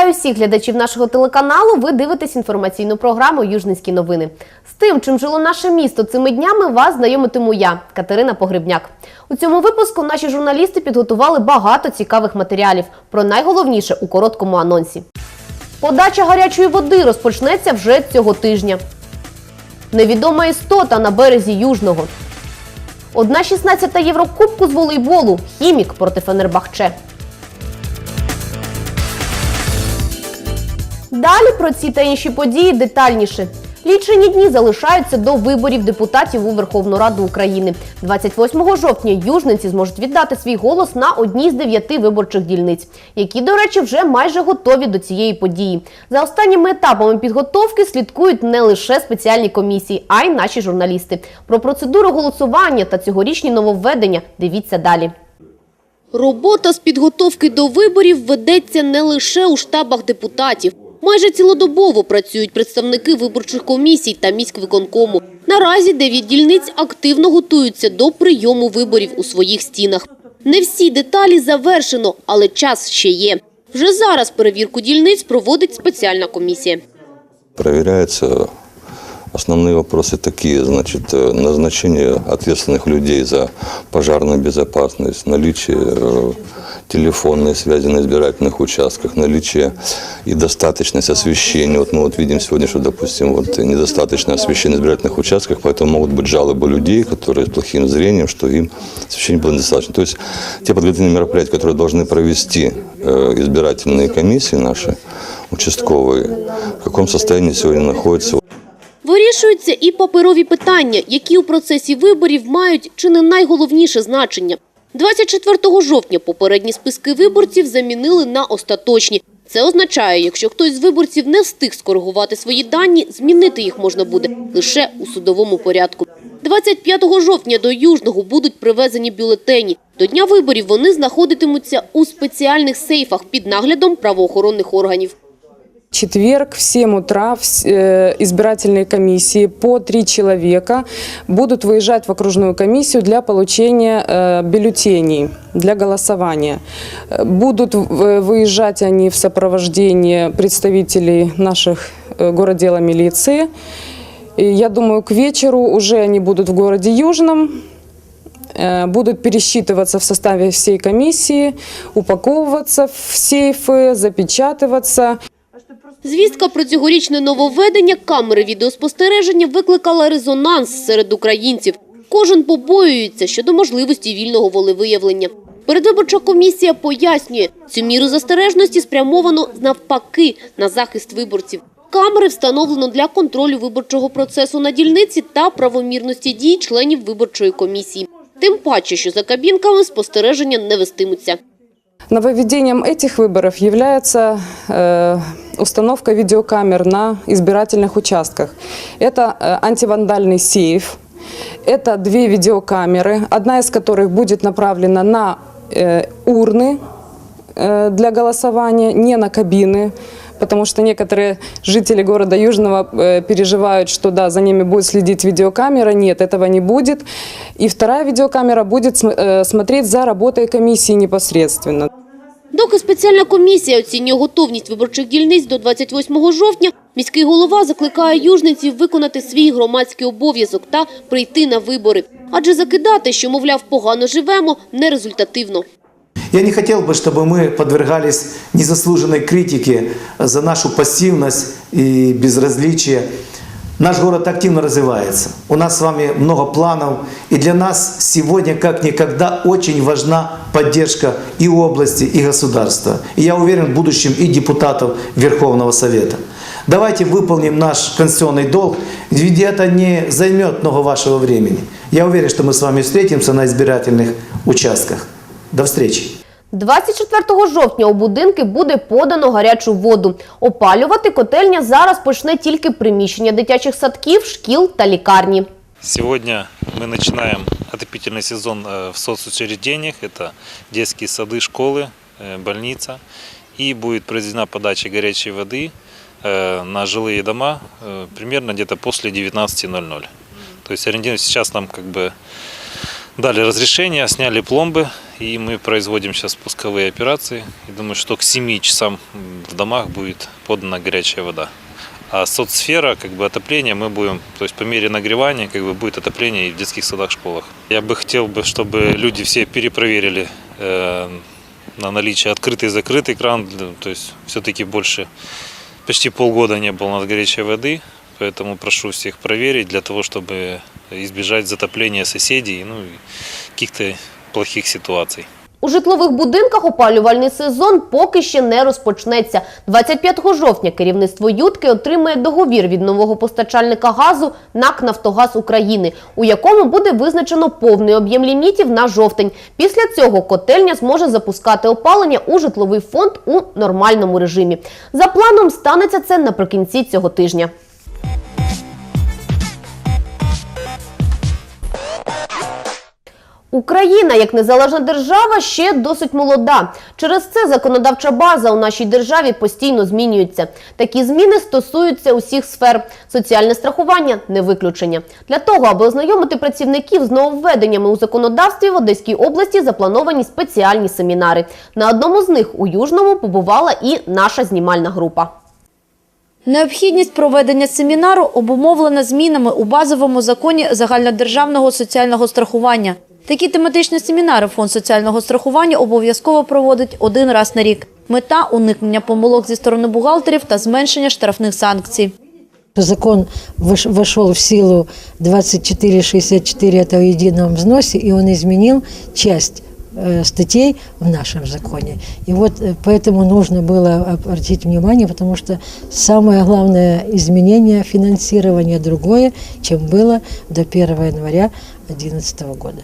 Вітаю всіх глядачів нашого телеканалу. Ви дивитесь інформаційну програму Южницькі новини. З тим, чим жило наше місто цими днями, вас знайомитиму я, Катерина Погребняк. У цьому випуску наші журналісти підготували багато цікавих матеріалів. Про найголовніше у короткому анонсі. Подача гарячої води розпочнеться вже цього тижня. Невідома істота на березі Южного. Одна 16 Єврокубку з волейболу. Хімік проти Фенербахче. Далі про ці та інші події детальніше. Лічені дні залишаються до виборів депутатів у Верховну Раду України. 28 жовтня южненці зможуть віддати свій голос на одній з дев'яти виборчих дільниць, які, до речі, вже майже готові до цієї події. За останніми етапами підготовки слідкують не лише спеціальні комісії, а й наші журналісти. Про процедуру голосування та цьогорічні нововведення дивіться далі. Робота з підготовки до виборів ведеться не лише у штабах депутатів. Майже цілодобово працюють представники виборчих комісій та міськвиконкому. Наразі дев'ять дільниць активно готуються до прийому виборів у своїх стінах. Не всі деталі завершено, але час ще є. Вже зараз перевірку дільниць проводить спеціальна комісія. Проверяются основные вопросы такие, значит, э, назначение ответственных людей за пожарную безопасность, наличие э, телефонной связи на избирательных участках, наличие и достаточность освещения. Вот мы вот видим сегодня, что, допустим, вот недостаточно освещения на избирательных участках, поэтому могут быть жалобы людей, которые с плохим зрением, что им освещения было недостаточно. То есть те подготовительные мероприятия, которые должны провести э, избирательные комиссии наши, участковые, в каком состоянии сегодня находятся Вирішуються і паперові питання, які у процесі виборів мають чи не найголовніше значення. 24 жовтня попередні списки виборців замінили на остаточні. Це означає, якщо хтось з виборців не встиг скоригувати свої дані, змінити їх можна буде лише у судовому порядку. 25 жовтня до Южного будуть привезені бюлетені. До дня виборів вони знаходитимуться у спеціальних сейфах під наглядом правоохоронних органів. Четверг в 7 утра э, избирательные комиссии по три человека будут выезжать в окружную комиссию для получения э, бюллетеней для голосования. Э, Будут в- выезжать они в сопровождении представителей наших э, городдела милиции. Я думаю, к вечеру уже они будут в городе Южном, э, будут пересчитываться в составе всей комиссии, упаковываться в сейфы, запечатываться. Звістка про цьогорічне нововведення камери відеоспостереження викликала резонанс серед українців. Кожен побоюється щодо можливості вільного волевиявлення. Передвиборча комісія пояснює, цю міру застережності спрямовано навпаки на захист виборців. Камери встановлено для контролю виборчого процесу на дільниці та правомірності дій членів виборчої комісії. Тим паче, що за кабінками спостереження не вестимуться. Нововведением этих выборов является э, установка видеокамер на избирательных участках. Это э, антивандальный сейф, это две видеокамеры, одна из которых будет направлена на э, урны для голосования, не на кабины, потому что некоторые жители города Южного переживают, что да, за ними будет следить видеокамера. Нет, этого не будет. И вторая видеокамера будет см- смотреть за работой комиссии непосредственно. Доки спеціальна комісія оцінює готовність виборчих дільниць до 28 жовтня, міський голова закликає южниців виконати свій громадський обов'язок та прийти на вибори. Адже закидати, що, мовляв, погано живемо, нерезультативно. Я не хотел бы, чтобы мы подвергались незаслуженной критике за нашу пассивность и безразличие. Наш город активно развивается. У нас с вами много планов. И для нас сегодня, как никогда, очень важна поддержка и области, и государства. И я уверен в будущем и депутатов Верховного Совета. Давайте выполним наш конституционный долг, ведь это не займет много вашего времени. Я уверен, что мы с вами встретимся на избирательных участках. До встречи. 24 жовтня у будинки буде подано гарячу воду. Опалювати котельня зараз почне тільки приміщення дитячих садків, шкіл та лікарні. Сегодня мы начинаем отопительный сезон э, в соцучреждениях. Это детские сады, школы, э, больница. И будет произведена подача горячей воды э, на жилые дома э, примерно где-то после 19.00. То есть ориентировочно сейчас нам как бы дали разрешение, сняли пломбы И мы производим сейчас пусковые операции. И думаю, что к 7 часам в домах будет подана горячая вода. А соцсфера, как бы отопление мы будем, то есть по мере нагревания как бы будет отопление и в детских садах, школах. Я бы хотел бы, чтобы люди все перепроверили э, на наличие открытый и закрытый кран, то есть все-таки больше почти полгода не было у горячей воды, поэтому прошу всех проверить для того, чтобы избежать затопления соседей, ну каких-то плохих ситуаций. У житлових будинках опалювальний сезон поки ще не розпочнеться. 25 жовтня керівництво Ютки отримає договір від нового постачальника газу НАК «Нафтогаз України», у якому буде визначено повний об'єм лімітів на жовтень. Після цього котельня зможе запускати опалення у житловий фонд у нормальному режимі. За планом станеться це наприкінці цього тижня. Україна як незалежна держава ще досить молода. Через це законодавча база у нашій державі постійно змінюється. Такі зміни стосуються усіх сфер. Соціальне страхування не виключення. Для того, аби ознайомити працівників з нововведеннями у законодавстві в Одеській області заплановані спеціальні семінари. На одному з них у Южному побувала і наша знімальна група. Необхідність проведення семінару обумовлена змінами у базовому законі загальнодержавного соціального страхування. Такі тематичні семінари Фонд соціального страхування обов'язково проводить один раз на рік. Мета – уникнення помилок зі сторони бухгалтерів та зменшення штрафних санкцій. Закон вош- вошел в силу 2464 это о едином взносе, и он изменил часть э, статей в нашем законе. И вот э, поэтому нужно было обратить внимание, потому что самое главное изменение финансирования другое, чем было до 1 января 2011 года.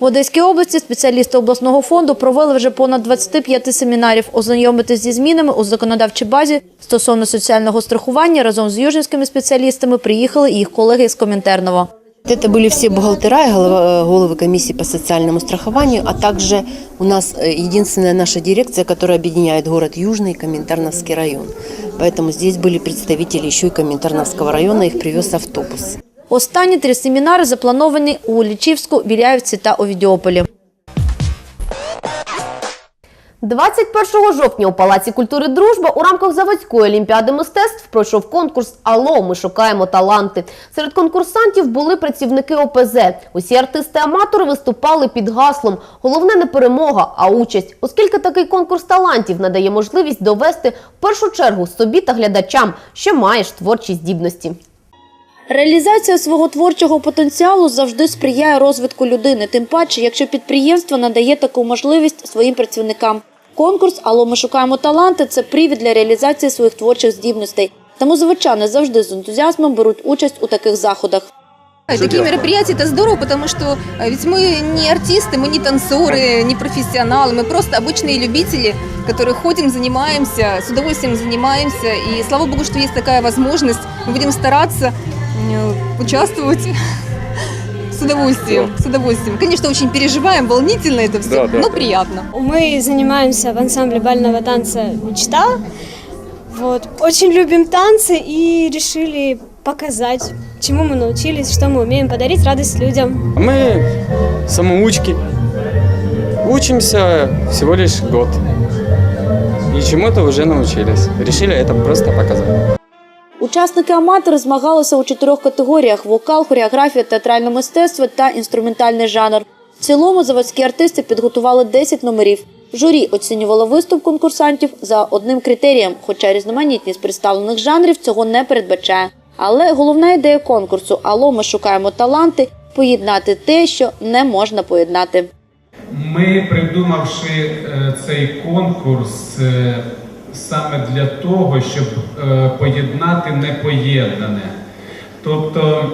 В Одеській області спеціалісти обласного фонду провели вже понад 25 семінарів. Ознайомитись зі змінами у законодавчій базі стосовно соціального страхування разом з южнівськими спеціалістами приїхали і їх колеги з Комінтернова. Это были все бухгалтера и голова- головы комиссии по социальному страхованию, а также у нас э, единственная наша дирекция, которая объединяет город Южный и Коминтерновский район. Поэтому здесь были представители еще и Коминтерновского района, их привез автобус. Останні три семінари заплановані у Лічівську, Біляївці та Овідіополі. 21 жовтня у Палаці культури Дружба у рамках заводської олімпіади мистецтв пройшов конкурс Ало. Ми шукаємо таланти. Серед конкурсантів були працівники ОПЗ. Усі артисти-аматори виступали під гаслом Головне не перемога, а участь, оскільки такий конкурс талантів надає можливість довести в першу чергу собі та глядачам, що маєш творчі здібності. Реалізація свого творчого потенціалу завжди сприяє розвитку людини, тим паче, якщо підприємство надає таку можливість своїм працівникам. Конкурс «Алло, ми шукаємо таланти» – це привід для реалізації своїх творчих здібностей. Тому заводчани завжди з ентузіазмом беруть участь у таких заходах. Такие мероприятия это здорово, потому что э, ведь мы не артисты, мы не танцоры, не профессионалы, мы просто обычные любители, которые ходим, занимаемся, с удовольствием занимаемся. И слава богу, что есть такая возможность. Мы будем стараться э, участвовать с удовольствием, с удовольствием. Конечно, очень переживаем, волнительно это все, но приятно. Мы занимаемся в ансамбле бального танца «Мечта». Вот. Очень любим танцы и решили показать, чему мы научились, что мы умеем, подарить радость людям. Мы самоучки. Учимся всего лишь год. И чему-то уже научились. Решили это просто показать. Учасники-аматори змагалися у чотирьох категоріях: вокал, хореографія, театральне мистецтво та інструментальний жанр. В цілому заводські артисти підготували 10 номерів. Журі оцінювало виступ конкурсантів за одним критерієм, хоча різноманітність представлених жанрів цього не передбачає. Але головна ідея конкурсу Алло, ми шукаємо таланти поєднати те, що не можна поєднати. Ми, придумавши е, цей конкурс е, саме для того, щоб е, поєднати непоєднане. Тобто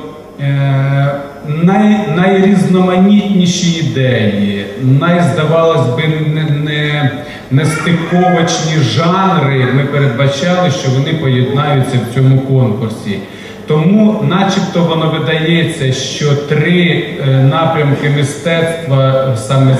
е, най, найрізноманітніші ідеї, най, здавалось би, не, не, нестиковочні жанри ми передбачали, що вони поєднаються в цьому конкурсі. Тому, начебто, воно видається, що три е, напрямки мистецтва саме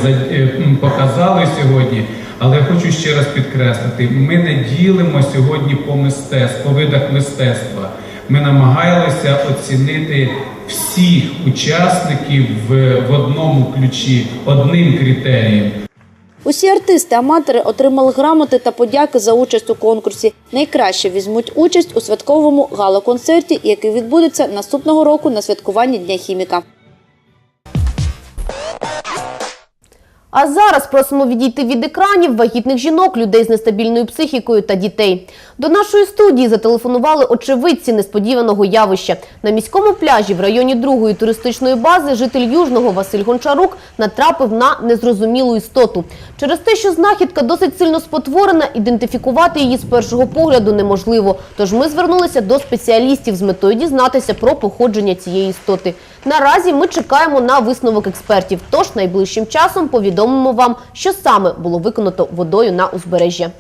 показали сьогодні. Але хочу ще раз підкреслити: ми не ділимо сьогодні по мистецтв, по видах мистецтва. Ми намагалися оцінити всіх учасників в, в одному ключі, одним критерієм. Усі артисти-аматори отримали грамоти та подяки за участь у конкурсі. Найкраще візьмуть участь у святковому гала-концерті, який відбудеться наступного року на святкуванні Дня хіміка. А зараз просимо відійти від екранів вагітних жінок, людей з нестабільною психікою та дітей. До нашої студії зателефонували очевидці несподіваного явища. На міському пляжі в районі другої туристичної бази житель Южного Василь Гончарук натрапив на незрозумілу істоту. Через те, що знахідка досить сильно спотворена, ідентифікувати її з першого погляду неможливо. Тож ми звернулися до спеціалістів з метою дізнатися про походження цієї істоти. Наразі ми чекаємо на висновок експертів. Тож найближчим часом повідомимо вам, що саме було виконано водою на узбережжя.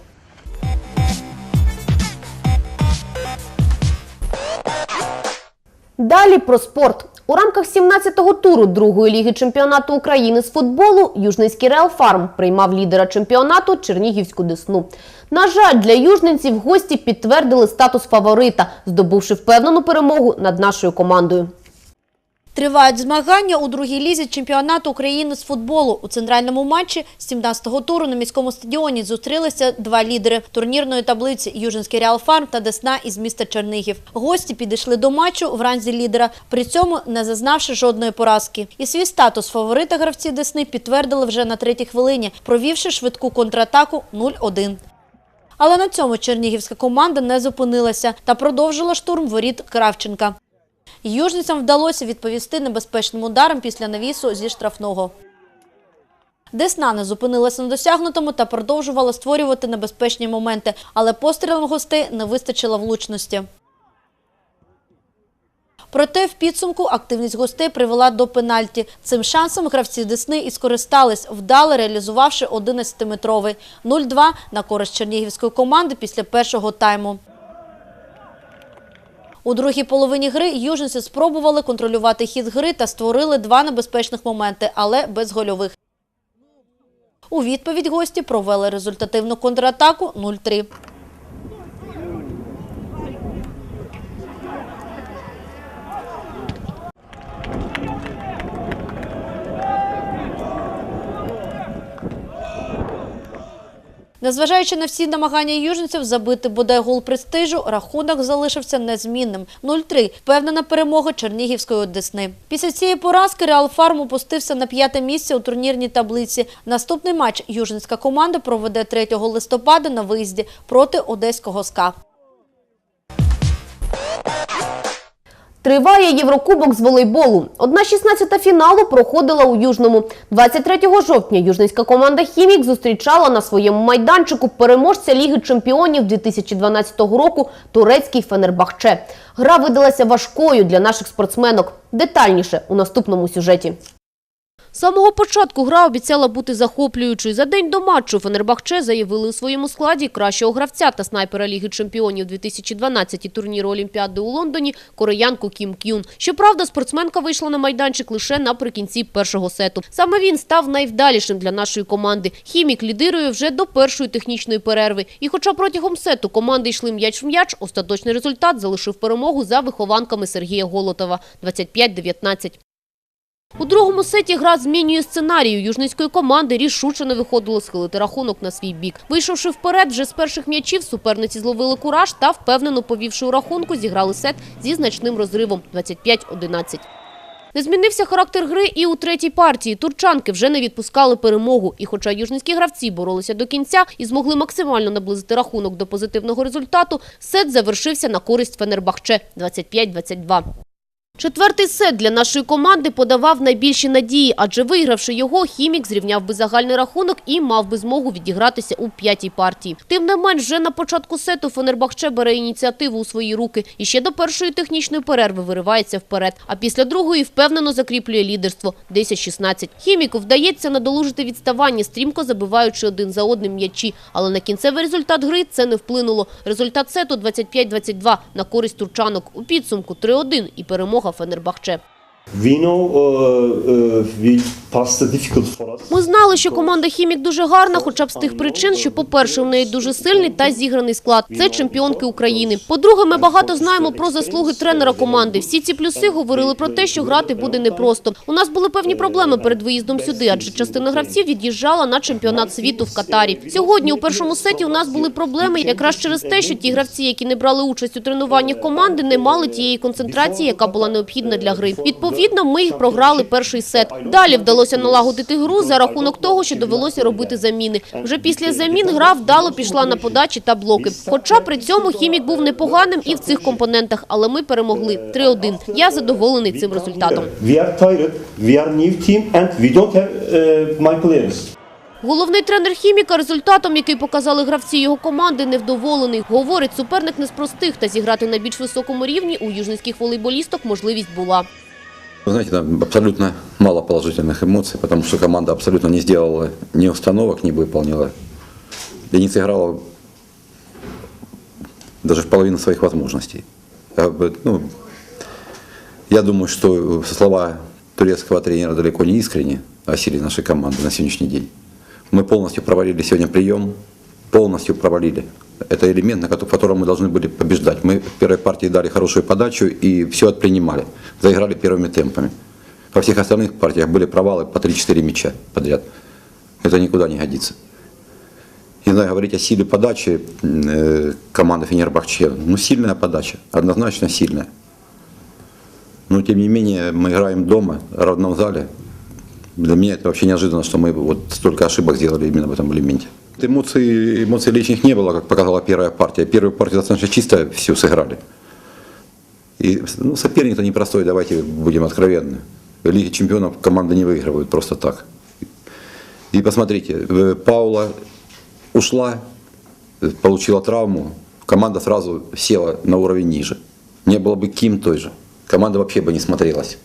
Далі про спорт. У рамках 17-го туру другої ліги чемпіонату України з футболу Южницький Реал Фарм приймав лідера чемпіонату Чернігівську Десну. На жаль, для южненців гості підтвердили статус фаворита, здобувши впевнену перемогу над нашою командою. Тривають змагання у другій лізі чемпіонату України з футболу. У центральному матчі 17-го туру на міському стадіоні зустрілися два лідери турнірної таблиці Южинський Реал Фарм та Десна із міста Чернігів. Гості підійшли до матчу в ранзі лідера, при цьому не зазнавши жодної поразки. І свій статус фаворита гравці Десни підтвердили вже на третій хвилині, провівши швидку контратаку 0-1. Але на цьому чернігівська команда не зупинилася та продовжила штурм воріт Кравченка. Южницям вдалося відповісти небезпечним ударом після навісу зі штрафного. Десна не зупинилася на досягнутому та продовжувала створювати небезпечні моменти, але пострілам гостей не вистачило влучності. Проте в підсумку активність гостей привела до пенальті. Цим шансом гравці Десни і скористались, вдало реалізувавши 11-метровий 0-2 на користь чернігівської команди після першого тайму. У другій половині гри южинці спробували контролювати хід гри та створили два небезпечних моменти, але без гольових. У відповідь гості провели результативну контратаку 0-3. Незважаючи на всі намагання южниців забити бодай гол престижу, рахунок залишився незмінним. 0-3. Впевнена перемога Чернігівської Десни. Після цієї поразки Реал Фарм опустився на п'яте місце у турнірній таблиці. Наступний матч южницька команда проведе 3 листопада на виїзді проти Одеського СКА. Триває Єврокубок з волейболу. Одна 16 фіналу проходила у Южному. 23 жовтня южницька команда «Хімік» зустрічала на своєму майданчику переможця Ліги чемпіонів 2012 року турецький Фенербахче. Гра видалася важкою для наших спортсменок. Детальніше у наступному сюжеті. Самого початку гра обіцяла бути захоплюючою. За день до матчу Фенербахче заявили у своєму складі кращого гравця та снайпера Ліги чемпіонів 2012 турніру Олімпіади у Лондоні кореянку Кім Кюн. Щоправда, спортсменка вийшла на майданчик лише наприкінці першого сету. Саме він став найвдалішим для нашої команди. Хімік лідирує вже до першої технічної перерви. І хоча протягом сету команди йшли м'яч в м'яч, остаточний результат залишив перемогу за вихованками Сергія Голотова 25-19. У другому сеті гра змінює сценарію. Южницької команди рішуче не виходило схилити рахунок на свій бік. Вийшовши вперед, вже з перших м'ячів суперниці зловили кураж та, впевнено повівши у рахунку, зіграли сет зі значним розривом 25-11. Не змінився характер гри і у третій партії. Турчанки вже не відпускали перемогу. І хоча южницькі гравці боролися до кінця і змогли максимально наблизити рахунок до позитивного результату, сет завершився на користь Фенербахче 25-22. Четвертий сет для нашої команди подавав найбільші надії, адже вигравши його, Хімік зрівняв би загальний рахунок і мав би змогу відігратися у п'ятій партії. Тим не менш, вже на початку сету Фенербахче бере ініціативу у свої руки і ще до першої технічної перерви виривається вперед. А після другої впевнено закріплює лідерство 10-16. Хіміку вдається надолужити відставання, стрімко забиваючи один за одним м'ячі. Але на кінцевий результат гри це не вплинуло. Результат сету 25-22 на користь турчанок. У підсумку 3-1 і перемога Фенербахче. Uh, uh. Ми знали, що команда Хімік дуже гарна, хоча б з тих причин, що, по-перше, в неї дуже сильний та зіграний склад. Це чемпіонки України. По-друге, ми багато знаємо про заслуги тренера команди. Всі ці плюси говорили про те, що грати буде непросто. У нас були певні проблеми перед виїздом сюди, адже частина гравців від'їжджала на чемпіонат світу в Катарі. Сьогодні у першому сеті у нас були проблеми якраз через те, що ті гравці, які не брали участь у тренуваннях команди, не мали тієї концентрації, яка була необхідна для гри. Відповідно, ми їх програли перший сет. Далі вдалося налагодити гру за рахунок того, що довелося робити заміни. Вже після замін гра вдало пішла на подачі та блоки. Хоча при цьому хімік був непоганим і в цих компонентах, але ми перемогли 3-1. Я задоволений цим результатом. Головний тренер хіміка результатом, який показали гравці його команди, невдоволений. Говорить, суперник не з простих та зіграти на більш високому рівні у южницьких волейболісток можливість була. Вы знаете, там абсолютно мало положительных эмоций, потому что команда абсолютно не сделала ни установок, не выполнила. И не сыграла даже в половину своих возможностей. Бы, Ну, я думаю, что слова турецкого тренера далеко не искренни о силе нашей команды на сегодняшний день. Мы полностью провалили сегодня прием, полностью провалили. Это элемент, на котором мы должны были побеждать. Мы в первой партии дали хорошую подачу и все отпринимали. Заиграли первыми темпами. Во всех остальных партиях были провалы по 3-4 мяча подряд. Это никуда не годится. Не знаю, говорить о силе подачи э, команды Фенербахче. Ну, сильная подача, однозначно сильная. Но, тем не менее, мы играем дома, в родном зале. Для меня это вообще неожиданно, что мы вот столько ошибок сделали именно в этом элементе. Эмоций, эмоций лишних не было, как показала первая партия. Первую партию достаточно чисто все сыграли. И ну, соперник-то непростой, давайте будем откровенны. В Лиге чемпионов команды не выигрывают просто так. И посмотрите, э, Паула ушла, э, получила травму, команда сразу села на уровень ниже. Не было бы Ким той же, команда вообще бы не смотрелась,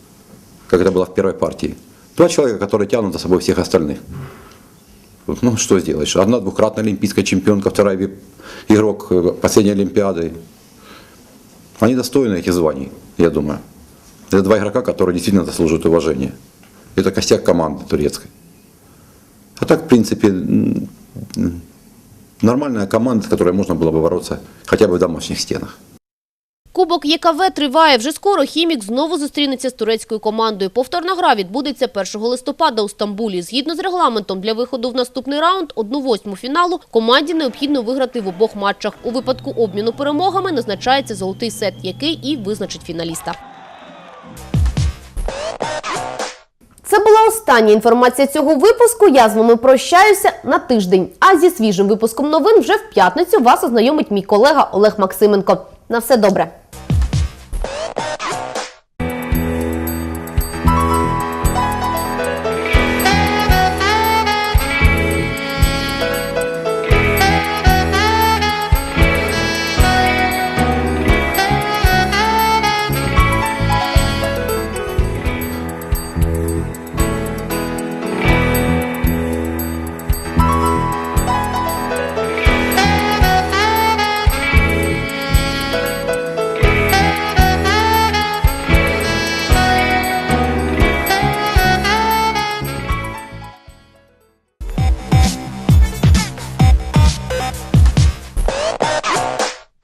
как это было в первой партии. Два человека, которые тянут за собой всех остальных. Ну, что сделаешь? Одна двукратная олимпийская чемпионка, вторая игрок э, последней Олимпиады. Они достойны этих званий, я думаю. Это два игрока, которые действительно заслуживают уважения. Это костяк команды турецкой. А так, в принципе, нормальная команда, с которой можно было бы бороться хотя бы в домашних стенах. Кубок ЄКВ триває. Вже скоро хімік знову зустрінеться з турецькою командою. Повторна гра відбудеться 1 листопада у Стамбулі. Згідно з регламентом, для виходу в наступний раунд, одну восьму фіналу, команді необхідно виграти в обох матчах. У випадку обміну перемогами назначається золотий сет, який і визначить фіналіста. Це була остання інформація цього випуску. Я з вами прощаюся на тиждень. А зі свіжим випуском новин вже в п'ятницю вас ознайомить мій колега Олег Максименко. На все добре.